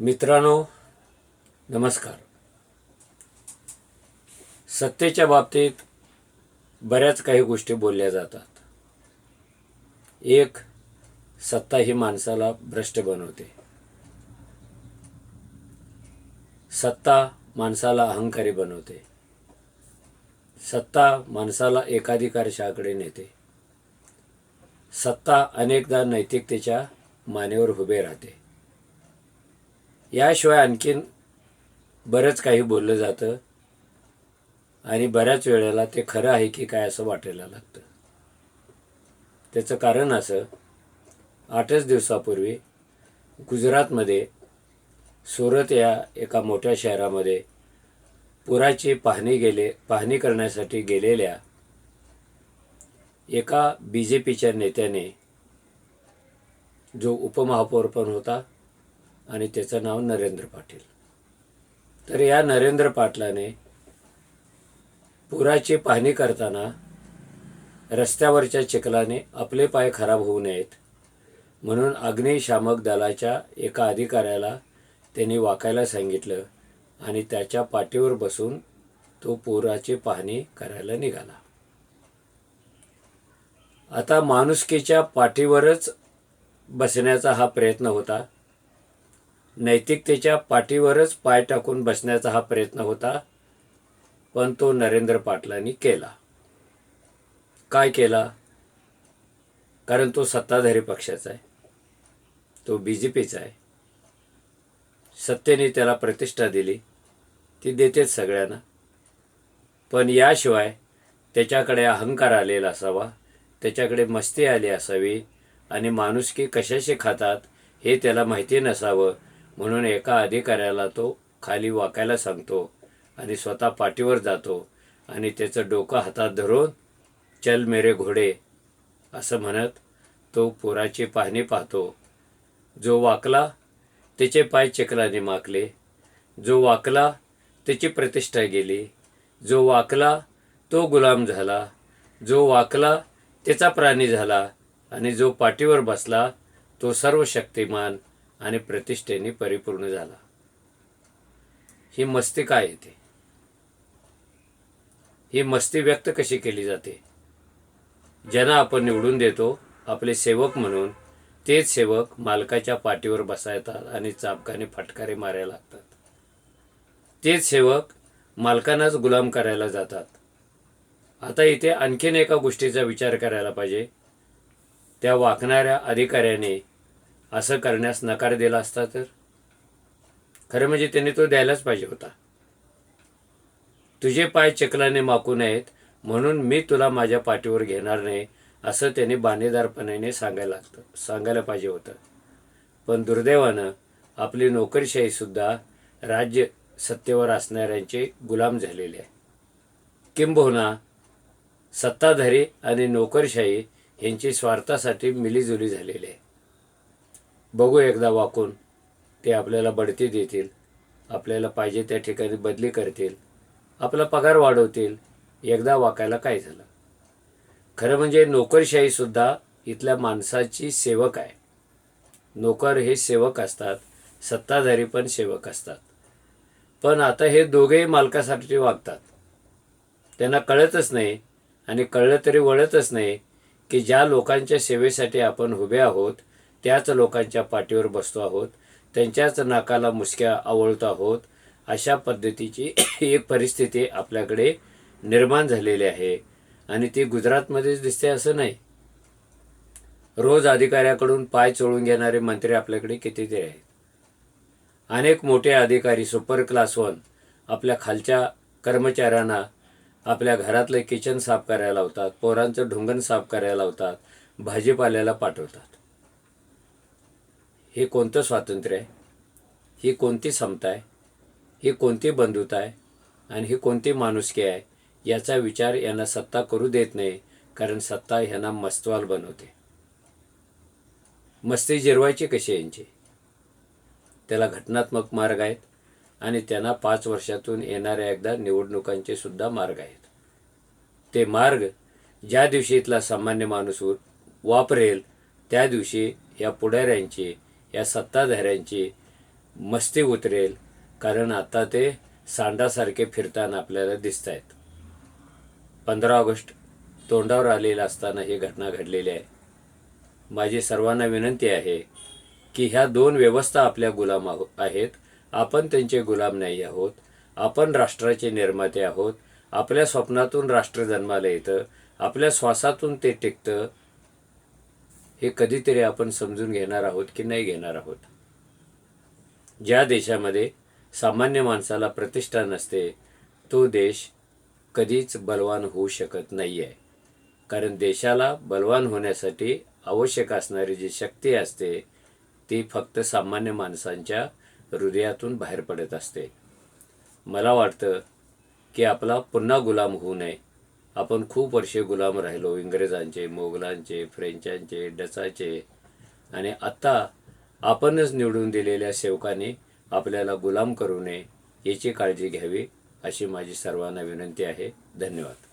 मित्रांनो नमस्कार. सत्तेच्या बाबतीत बऱ्याच काही गोष्टी बोलल्या जातात. एक सत्ता ही माणसाला भ्रष्ट बनवते. सत्ता माणसाला अहंकारी बनवते. सत्ता माणसाला एकाधिकारशाकडे नेते. सत्ता अनेकदा नैतिकतेच्या मानेवर उभे राहते. याशिवाय आणखीन बरंच काही बोललं जातं. आणि बऱ्याच वेळेला ते खरं आहे की काय असं वाटायला लागतं. त्याचं कारण असं आठच दिवसापूर्वी गुजरातमध्ये सुरत या एका मोठ्या शहरामध्ये पुराची पाहणी गेले पाहणी करण्यासाठी गेलेल्या एका बी जे पीच्या नेत्याने जो उपमहापौर पण होता आणि त्याचं नाव नरेंद्र पाटील. तर या नरेंद्र पाटलाने पुराची पाहणी करताना रस्त्यावरच्या चिखलाने आपले पाय खराब होऊ नयेत म्हणून अग्निशामक दलाच्या एका अधिकाऱ्याला त्यांनी वाकायला सांगितलं आणि त्याच्या पाठीवर बसून तो पुराची पाहणी करायला निघाला. आता माणुसकीच्या पाठीवरच बसण्याचा हा प्रयत्न होता. नैतिकतेच्या पाठीवरच पाय टाकून बसण्याचा हा प्रयत्न होता पण तो नरेंद्र पाटलांनी केला. काय केला? कारण तो सत्ताधारी पक्षाचा आहे. तो बी जे पीचा आहे. सत्तेने त्याला प्रतिष्ठा दिली. ती देतेच सगळ्यांना. पण याशिवाय त्याच्याकडे अहंकार आलेला असावा त्याच्याकडे मस्ती आली असावी आणि माणुसकी कशाशी खातात हे त्याला माहिती नसावं म्हणून एका अधिकाऱ्याला तो खाली वाकायला सांगतो आणि स्वतः पाठीवर जातो आणि त्याचं डोकं हातात धरून चल मेरे घोडे असं म्हणत तो पुराची पाहणी पाहतो. जो वाकला त्याचे पाय चिखलाने माकले. जो वाकला त्याची प्रतिष्ठा गेली. जो वाकला तो गुलाम झाला. जो वाकला त्याचा प्राणी झाला. आणि जो पाठीवर बसला तो सर्व शक्तिमान आणि प्रतिष्ठेने परिपूर्ण झाला. ही मस्ती काय येते ही मस्ती व्यक्त कशी केली जाते? ज्यांना आपण निवडून देतो आपले सेवक म्हणून तेच सेवक मालकाच्या पाठीवर बसायतात आणि चापकाने फटकारे मारायला लागतात. तेच सेवक मालकांनाच गुलाम करायला जातात. आता इथे आणखीन एका गोष्टीचा विचार करायला पाहिजे. त्या वाकणाऱ्या अधिकाऱ्याने असं करण्यास नकार दिला असता तर? खरं म्हणजे त्यांनी तो द्यायलाच पाहिजे होता. तुझे पाय चकलाने माकू नयेत म्हणून मी तुला माझ्या पाठीवर घेणार नाही असं त्यांनी बाणेदारपणाने सांगायला लागतं सांगायला पाहिजे होतं. पण दुर्दैवानं आपली नोकरशाहीसुद्धा राज्य सत्तेवर असणाऱ्यांचे गुलाम झालेले आहे. किंबहुना हो सत्ताधारी आणि नोकरशाही यांची स्वार्थासाठी मिलीजुली झालेली आहे. बघू एकदा वाकून. ते आपल्याला बढती देतील. आपल्याला पाहिजे त्या ठिकाणी बदली करतील. आपला पगार वाढवतील. एकदा वाकायला काय झालं? खरं म्हणजे नोकरशाहीसुद्धा इथल्या माणसाची सेवक आहे. नोकर हे सेवक असतात. सत्ताधारी पण सेवक असतात. पण आता हे दोघेही मालकासाठी वागतात. त्यांना कळतच नाही आणि कळलं तरी वळतच नाही की ज्या लोकांच्या सेवेसाठी आपण उभे आहोत त्याच लोकांच्या पाठीवर बसतो आहोत. त्यांच्याच नाकाला मुसक्या आवळतो आहोत. अशा पद्धतीची एक परिस्थिती आपल्याकडे निर्माण झालेली आहे. आणि ती गुजरातमध्येच दिसते असं नाही. रोज अधिकाऱ्याकडून पाय चोळून घेणारे मंत्री आपल्याकडे कितीतरी आहेत. अनेक मोठे अधिकारी सुपर क्लास वन आपल्या खालच्या कर्मचाऱ्यांना आपल्या घरातलं किचन साफ करायला लावतात पोरांचं ढुंगण साफ करायला लावतात भाजीपाल्याला पाठवतात. हे कोणतं स्वातंत्र्य आहे? ही कोणती समता आहे? ही कोणती बंधुता आहे? आणि ही कोणती माणुसकी आहे? याचा विचार यांना सत्ता करू देत नाही कारण सत्ता ह्यांना मस्तवाल बनवते. मस्ती जिरवायची कशी यांची? त्याला घटनात्मक मार्ग आहेत आणि त्यांना पाच वर्षातून येणाऱ्या एकदा निवडणुकांचे सुद्धा मार्ग आहेत. ते मार्ग ज्या दिवशी इथला सामान्य माणूस वापरेल त्या दिवशी या पुढाऱ्यांची या सत्ताधाऱ्यांची मस्ती उतरेल कारण आता ते सांडासारखे फिरताना आपल्याला दिसत आहेत पंधरा ऑगस्ट तोंडावर आलेलं असताना ही घटना घडलेली आहे. माझी सर्वांना विनंती आहे की ह्या दोन व्यवस्था आपल्या गुलाम आहेत. आपण त्यांचे गुलाम नाही आहोत. आपण राष्ट्राचे निर्माते आहोत. आपल्या स्वप्नातून राष्ट्र जन्माला येतं. आपल्या श्वासातून ते टिकतं. हे कधीतरी आपण समजून घेणार आहोत की नाही घेणार आहोत. ज्या देशामध्ये सामान्य माणसाला प्रतिष्ठा नसते तो देश कधीच बलवान होऊ शकत नाही आहे कारण देशाला बलवान होण्यासाठी आवश्यक असणारी जी शक्ती असते ती फक्त सामान्य माणसांच्या हृदयातून बाहेर पडत असते. मला वाटतं की आपला पुन्हा गुलाम होऊ नये. आपण खूप वर्षे गुलाम राहिलो इंग्रजांचे मोगलांचे फ्रेंचांचे डचाचे. आणि आत्ता आपणच निवडून दिलेल्या सेवकाने आपल्याला गुलाम करू नये याची काळजी घ्यावी अशी माझी सर्वांना विनंती आहे. धन्यवाद.